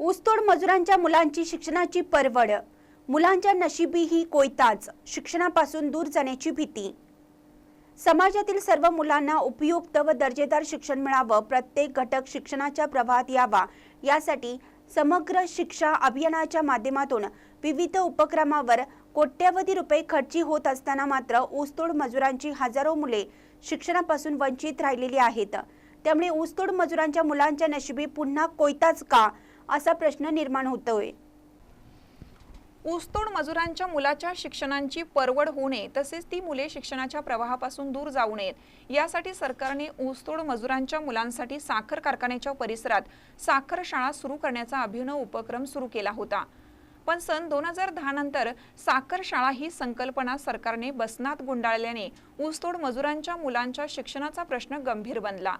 ऊसतोड मजुरांच्या मुलांची शिक्षणाची परवड. मुलांच्या नशिबी ही कोयताच. शिक्षणापासून दूर जाण्याची भीती. समाजातील सर्व मुलांना उपयुक्त व दर्जेदार शिक्षण मिळावं. प्रत्येक घटक शिक्षणाच्या प्रवाहात यावा. यासाठी समग्र शिक्षा अभियानाच्या माध्यमातून विविध उपक्रमावर कोट्यवधी रुपये खर्ची होत असताना मात्र ऊसतोड मजुरांची हजारो मुले शिक्षणापासून वंचित राहिलेली आहेत. त्यामुळे ऊसतोड मजुरांच्या मुलांच्या नशिबी पुन्हा कोयताच का? असा प्रश्न निर्माण होतोय. ऊसतोड मजुरांच्या मुलाच्या शिक्षणांची परवड होऊ नये तसेच ती मुले शिक्षणाच्या प्रवाहापासून दूर जाऊ नयेत. यासाठी सरकारने ऊसतोड मजुरांच्या मुलांसाठी साखर कारखान्याच्या परिसरात साखर शाळा सुरू करण्याचा अभिनव उपक्रम सुरू केला होता. पण सन दोन हजार दहा नंतर साखर शाळा ही संकल्पना सरकारने बसनात गुंडाळल्याने ऊसतोड मजुरांच्या मुलांच्या शिक्षणाचा प्रश्न गंभीर बनला.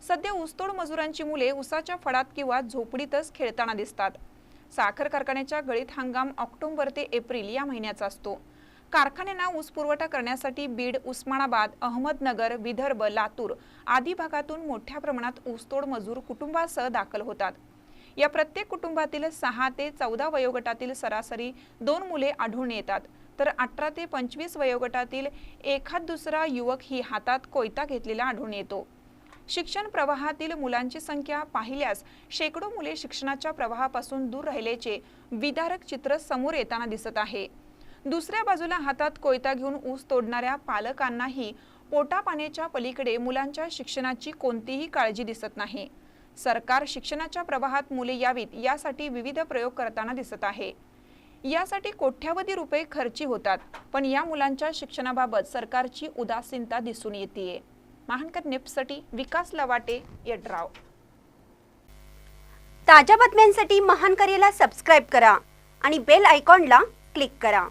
सध्या ऊसतोड मजुरांची मुले ऊसाच्या फडात किंवा झोपडीतच खेळताना दिसतात. साखर कारखान्याच्या गळीत हंगाम ऑक्टोबर ते एप्रिल या महिन्याचा असतो. कारखान्यांना ऊस पुरवठा करण्यासाठी बीड उस्मानाबाद अहमदनगर विदर्भ लातूर आदी भागातून मोठ्या प्रमाणात ऊसतोड मजूर कुटुंबासह दाखल होतात. या प्रत्येक कुटुंबातील सहा ते चौदा वयोगटातील सरासरी दोन मुले आढळून येतात. तर अठरा ते पंचवीस वयोगटातील एखाद दुसरा युवक ही हातात कोयता घेतलेला आढळून येतो. शिक्षण प्रवाहातील मुलांची संख्या पाहिल्यास शेकडो मुले शिक्षणाच्या प्रवाहापासून दूर राहिल्याचे विदारक चित्र समोर येताना दिसत आहे. दुसऱ्या बाजूला हातात कोयता घेऊन ऊस तोडणाऱ्या पालकांनाही पोटापाण्याच्या पलीकडे मुलांच्या शिक्षणाची कोणतीही काळजी दिसत नाही. सरकार शिक्षणाच्या प्रवाहात मुले यावीत यासाठी विविध प्रयोग करताना दिसत आहे. यासाठी कोट्यावधी रुपये खर्ची होतात पण या मुलांच्या शिक्षणाबाबत सरकारची उदासीनता दिसून येते महानकर निप्ससाठी विकास लवाटे यड्राव. ताज्या बातम्यांसाठी महानकरेला सबस्क्राईब करा आणि बेल आयकॉनला क्लिक करा.